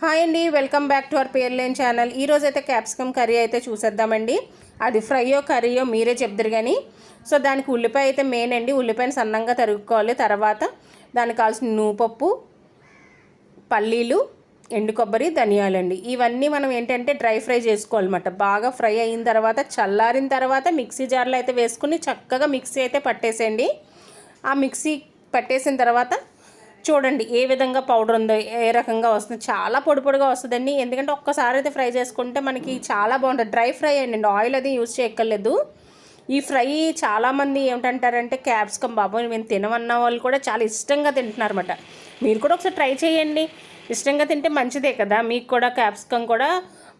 Hi అండి welcome back to our పేర్లేన్ channel. ఈరోజు అయితే క్యాప్సికమ్ కర్రీ అయితే చూసేద్దామండి. అది ఫ్రైయో కర్రీయో మీరే చెప్తారు కానీ సో దానికి ఉల్లిపాయ అయితే మెయిన్ అండి. ఉల్లిపాయని సన్నంగా తరుగుకోవాలి తర్వాత దానికి కావాల్సిన నూపప్పు పల్లీలు ఎండు కొబ్బరి ధనియాలండి ఇవన్నీ మనం ఏంటంటే డ్రై ఫ్రై చేసుకోవాలన్నమాట. బాగా ఫ్రై అయిన తర్వాత చల్లారిన తర్వాత మిక్సీ జార్లో అయితే వేసుకుని చక్కగా మిక్సీ అయితే పట్టేసేయండి. ఆ మిక్సీ పట్టేసిన తర్వాత చూడండి ఏ విధంగా పౌడర్ ఉందో ఏ రకంగా వస్తుంది. చాలా పొడి పొడిగా వస్తుందండి. ఎందుకంటే ఒక్కసారి అయితే ఫ్రై చేసుకుంటే మనకి చాలా బాగుంటుంది. డ్రై ఫ్రై అండి ఆయిల్ అది యూజ్ చేయక్కర్లేదు. ఈ ఫ్రై చాలామంది ఏమిటంటారంటే క్యాప్సికమ్ బాబు మేము తినమన్న వాళ్ళు కూడా చాలా ఇష్టంగా తింటున్నారన్నమాట. మీరు కూడా ఒకసారి ట్రై చేయండి. ఇష్టంగా తింటే మంచిదే కదా. మీకు కూడా క్యాప్సికమ్ కూడా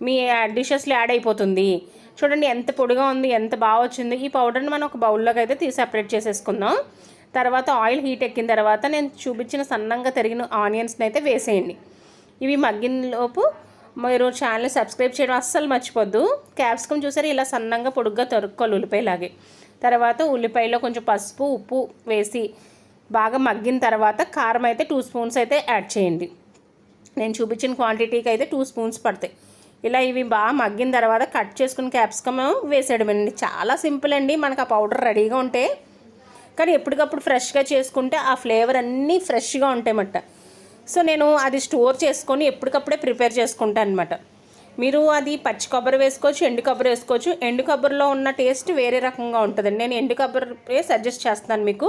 మీ డిషెస్లో యాడ్ అయిపోతుంది. చూడండి ఎంత పొడిగా ఉంది ఎంత బాగా వచ్చింది. ఈ పౌడర్ని మనం ఒక బౌల్లోకి అయితే తీసి సెపరేట్ చేసేసుకుందాం. తర్వాత ఆయిల్ హీట్ ఎక్కిన తర్వాత నేను చూపించిన సన్నంగా తరిగిన ఆనియన్స్ని అయితే వేసేయండి. ఇవి మగ్గిన లోపు మీరు ఛానల్ సబ్స్క్రైబ్ చేయడం అస్సలు మర్చిపోద్దు. క్యాప్సికమ్ చూసారు? ఇలా సన్నంగా పొడుగ్గా తరుక్కోవాలి ఉల్లిపాయలాగే. తర్వాత ఉల్లిపాయలో కొంచెం పసుపు ఉప్పు వేసి బాగా మగ్గిన తర్వాత కారం అయితే టూ స్పూన్స్ అయితే యాడ్ చేయండి. నేను చూపించిన క్వాంటిటీకి అయితే టూ స్పూన్స్ పడతాయి. ఇలా ఇవి బాగా మగ్గిన తర్వాత కట్ చేసుకుని క్యాప్సికమ్ వేసేయడమేనండి. చాలా సింపుల్ అండి. మనకు ఆ పౌడర్ రెడీగా ఉంటే కానీ ఎప్పటికప్పుడు ఫ్రెష్గా చేసుకుంటే ఆ ఫ్లేవర్ అన్నీ ఫ్రెష్గా ఉంటాయన్నమాట సో నేను అది స్టోర్ చేసుకొని ఎప్పటికప్పుడే ప్రిపేర్ చేసుకుంటాను అనమాట మీరు అది పచ్చి కొబ్బరి వేసుకోవచ్చు ఎండు కొబ్బరి వేసుకోవచ్చు. ఎండు కొబ్బరిలో ఉన్న టేస్ట్ వేరే రకంగా ఉంటుందండి. నేను ఎండు కొబ్బరి సజెస్ట్ చేస్తాను మీకు.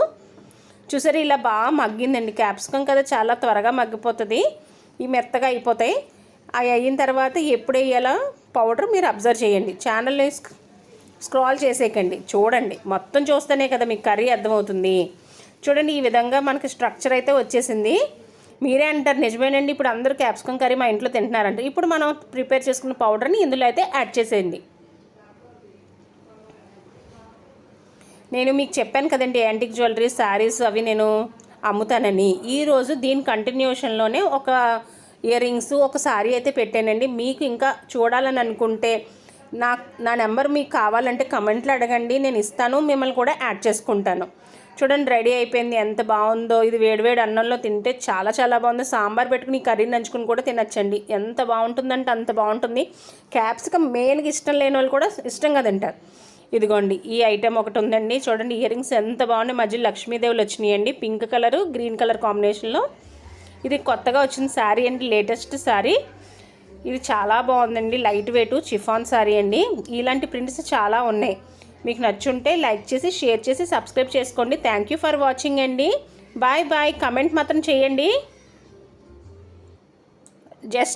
చూసారు ఇలా బాగా మగ్గిందండి. క్యాప్సికమ్ కదా చాలా త్వరగా మగ్గిపోతుంది. ఈ మెత్తగా అయిపోతాయి. అవి అయిన తర్వాత ఎప్పుడు వేయాలో పౌడర్ మీరు అబ్జర్వ్ చేయండి. ఛానల్ని స్క్రాల్ చేసేయకండి. చూడండి. మొత్తం చూస్తేనే కదా మీకు కర్రీ అర్థమవుతుంది. చూడండి ఈ విధంగా మనకి స్ట్రక్చర్ అయితే వచ్చేసింది. మీరే అంటారు నిజమేనండి ఇప్పుడు అందరూ క్యాప్సికమ్ కర్రీ మా ఇంట్లో తింటున్నారంట. ఇప్పుడు మనం ప్రిపేర్ చేసుకున్న పౌడర్ని ఇందులో అయితే యాడ్ చేసేయండి. నేను మీకు చెప్పాను కదండి యాంటిక్ జ్యువెలరీ శారీస్ అవి నేను అమ్ముతానని. ఈరోజు దీని కంటిన్యూషన్లోనే ఒక ఇయర్ రింగ్స్ ఒక శారీ అయితే పెట్టానండి. మీకు ఇంకా చూడాలని అనుకుంటే నా నా నెంబర్ మీకు కావాలంటే కమెంట్లు అడగండి నేను ఇస్తాను మిమ్మల్ని కూడా యాడ్ చేసుకుంటాను. చూడండి రెడీ అయిపోయింది ఎంత బాగుందో ఇది వేడివేడి అన్నంలో తింటే చాలా చాలా బాగుంది. సాంబార్ పెట్టుకుని కర్రీ నంచుకుని కూడా తినచ్చండి. ఎంత బాగుంటుందంటే అంత బాగుంటుంది. క్యాప్సికమ్ మెయిన్గా ఇష్టం లేని వాళ్ళు కూడా ఇష్టంగా తింటారు. ఇదిగోండి ఈ ఐటెం ఒకటి ఉందండి. చూడండి ఇయర్ రింగ్స్ ఎంత బాగున్నాయి. మధ్యలో లక్ష్మీదేవులు వచ్చినాయండి. పింక్ కలరు గ్రీన్ కలర్ కాంబినేషన్లో. ఇది కొత్తగా వచ్చిన శారీ అండి లేటెస్ట్ శారీ. ఇది చాలా బాగుందండి. లైట్ వెయిట్ చిఫాన్ సారీ అండి. ఇలాంటి ప్రింట్స్ చాలా ఉన్నాయి. మీకు నచ్చుంటే లైక్ చేసి షేర్ చేసి సబ్స్క్రైబ్ చేసుకోండి. థ్యాంక్ యూ ఫర్ వాచింగ్ అండి. బాయ్ బాయ్ కమెంట్ మాత్రం చేయండి. జస్ట్